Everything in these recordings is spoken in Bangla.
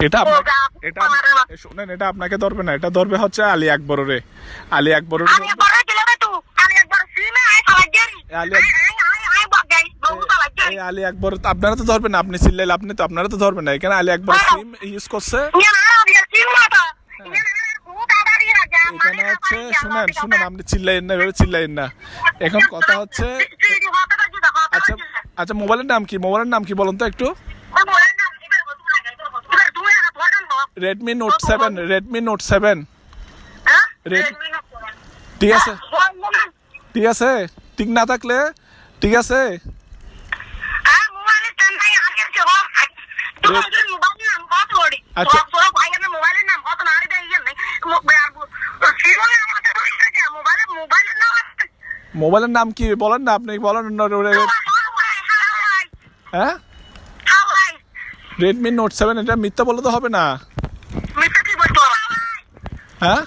এটা এটা শোনেন এটা আপনাকে ধরবে না এটা ধরবে হচ্ছে আলী আকবরের আলী আকবরের আলি আকবর আপনারা তো ধরবেন আপনি চিল্লাইলে আপনি তো আপনারা তো ধরবেন না এখানে আলী আকবর সিম ইউজ করছে এখানে হচ্ছে শুনেন শুনেন আপনি চিল্লাইন না এভাবে চিল্লাইন না এখন কথা হচ্ছে আচ্ছা আচ্ছা মোবাইলের নাম কি মোবাইলের নাম কি বলুন তো একটু Redmi Note seven Redmi Note seven ঠিক আছে। ঠিক আছে। ঠিক না থাকলে ঠিক আছে। আচ্ছা। মোবাইলের নাম কি? বলেন না আপনি বলেন হ্যাঁ? রেডমি নোট সেভেন এটা মিথ্যা বলে তো হবে না। হ্যাঁ?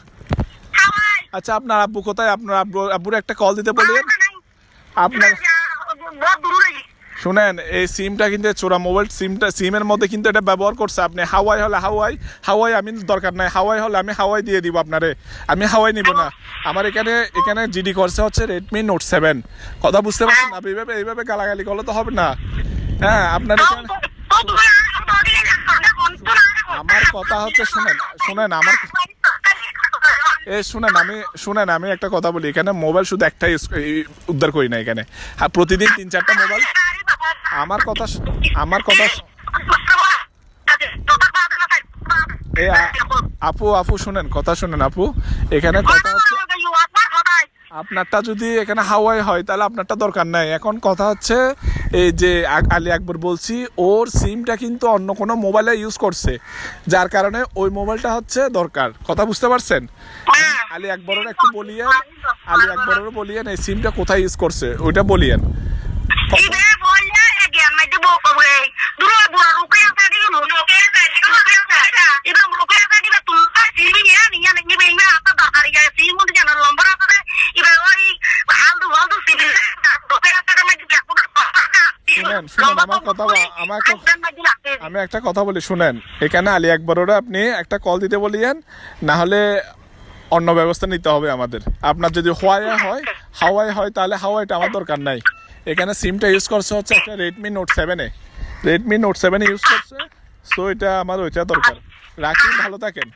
আচ্ছা আপনার আব্বু কোথায়? আপনার আব্বু আব্বুর একটা কল দিতে বলিয়েন আপনার শুনেন এই সিমটা কিন্তু চোরা মোবাইল সিমটা সিমের মধ্যে কিন্তু এটা ব্যবহার করছে আপনি। হাওয়াই হলে হাওয়াই হাওয়াই আমি দরকার নাই। হাওয়াই হলে আমি হাওয়াই দিয়ে দিব আপনারে। আমি হাওয়াই নিব না। আমার এখানে এখানে জিডি করছে হচ্ছে রেডমি নোট সেভেন কথা বুঝতে পারছেন না? এইভাবে এইভাবে গালাগালি করলে তো হবে না। হ্যাঁ আপনার এখানে আমার কথা হচ্ছে শুনেন শুনেন আমার এ, শুনেন, আমি শুনেন, আমি একটা কথা বলি, এখানে মোবাইল শুধু একটাই উদ্ধার করি না এখানে। আর প্রতিদিন তিন, চারটা মোবাইল। আমার কথা আমার কথা এ আপু আপু, শুনেন, কথা শুনেন, আপু। এখানে কথা আপনারটা যদি এখানে হাওয়াই হয় তাহলে আপনারটা দরকার নাই। এখন কথা হচ্ছে এই যে আলী আকবর বলছি ওর সিমটা কিন্তু অন্য কোনো মোবাইলে ইউজ করছে যার কারণে ওই মোবাইলটা হচ্ছে দরকার। কথা বুঝতে পারছেন? আলী আকবরের একটু বলিয়েন আলী আকবরের বলিয়েন এই সিমটা কোথায় ইউজ করছে ওইটা বলিয়েন। শুনেন, আমার কথা বা- আমার একটা- আমি একটা কথা বলি শুনেন। এখানে আলী আকবরের আপনি একটা কল দিতে বলিয়েন না হলে অন্য ব্যবস্থা নিতে হবে আমাদের। আপনার যদি হোয়াই হয় হাওয়াই হয়। তাহলে হাওয়াইটা আমার দরকার নাই। এখানে সিমটা ইউজ করছে হচ্ছে একটা রেডমি নোট সেভেনে রেডমি নোট সেভেন ইউজ করছে সো এটা আমার ওইটা দরকার। রাখি ভালো থাকেন।